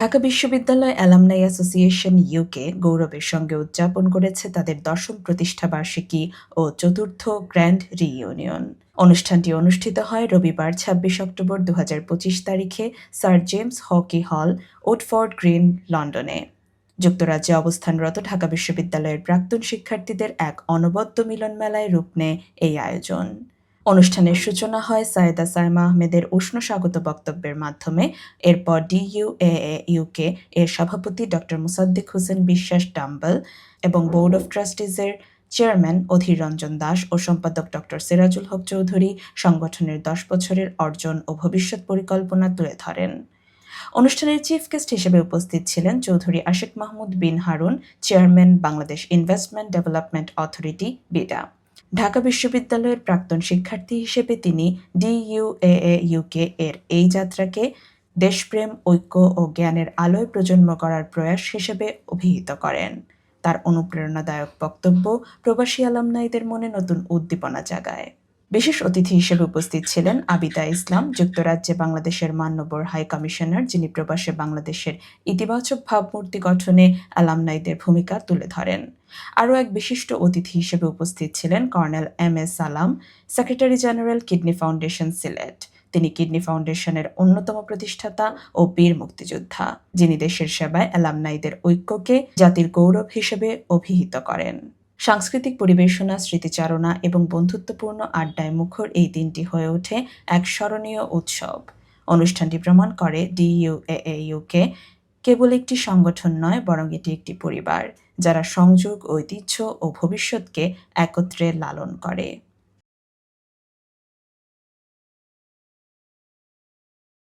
ঢাকা বিশ্ববিদ্যালয় alumni association UK গৌরবের সঙ্গে উদযাপন করেছে তাদের দশম প্রতিষ্ঠা বার্ষিকী ও চতুর্থ গ্র্যান্ড রিইউনিয়ন। অনুষ্ঠানটি অনুষ্ঠিত হয় রবিবার, ছাব্বিশ অক্টোবর দু হাজার পঁচিশ তারিখে স্যার জেমস হকি হল, ওটফোর্ড গ্রিন, লন্ডনে। যুক্তরাজ্যে অবস্থানরত ঢাকা বিশ্ববিদ্যালয়ের প্রাক্তন শিক্ষার্থীদের এক অনবদ্য মিলন মেলায় রূপ নেয় এই আয়োজন। অনুষ্ঠানের সূচনা হয় সায়েদা সাইমা আহমেদের উষ্ণ স্বাগত বক্তব্যের মাধ্যমে। এরপর ডিইউএএ ইউকে এর সভাপতি ডক্টর মুসাদ্দিক হোসেন বিশ্বাস ডাম্বল এবং বোর্ড অফ ট্রাস্টিজের চেয়ারম্যান অধীর রঞ্জন দাস ও সম্পাদক ডক্টর সিরাজুল হক চৌধুরী সংগঠনের দশ বছরের অর্জন ও ভবিষ্যৎ পরিকল্পনা তুলে ধরেন। অনুষ্ঠানের চিফ গেস্ট হিসেবে উপস্থিত ছিলেন Chowdhury Ashik Mahmud Bin Harun, chairman Bangladesh investment development authority, BIDA. Dhaka বিশ্ববিদ্যালয়ের প্রাক্তন শিক্ষার্থী হিসেবে তিনি ডিইউএএ ইউকে এর এই যাত্রাকে দেশপ্রেম, ঐক্য ও জ্ঞানের আলোয় প্রজন্ম করার প্রয়াস হিসেবে অভিহিত করেন। তার অনুপ্রেরণাদায়ক বক্তব্য প্রবাসী আলামনাইদের মনে নতুন উদ্দীপনা জাগায়। বিশেষ অতিথি হিসেবে উপস্থিত ছিলেন আবিদা ইসলাম, যুক্তরাজ্যে বাংলাদেশের মান্যবর হাই কমিশনার, যিনি প্রবাসে বাংলাদেশের ইতিবাচক ভাবমূর্তি গঠনে অ্যালামনাইদের ভূমিকা তুলে ধরেন। আরও এক বিশিষ্ট অতিথি হিসেবে উপস্থিত ছিলেন colonel M S Salam, secretary general kidney foundation Sylhet. তিনি কিডনি ফাউন্ডেশনের অন্যতম প্রতিষ্ঠাতা ও বীর মুক্তিযোদ্ধা, যিনি দেশের সেবায় অ্যালামনাইদের ঐক্যকে জাতির গৌরব হিসেবে অভিহিত করেন। সাংস্কৃতিক পরিবেশনা, স্মৃতিচারণা এবং বন্ধুত্বপূর্ণ আড্ডায় মুখর এই দিনটি হয়ে ওঠে এক স্মরণীয় উৎসব। অনুষ্ঠানটি প্রমাণ করে ডিইউএইউকে কেবল একটি সংগঠন নয়, বরং এটি একটি পরিবার, যারা সংযোগ, ঐতিহ্য ও ভবিষ্যৎকে একত্রে লালন করে।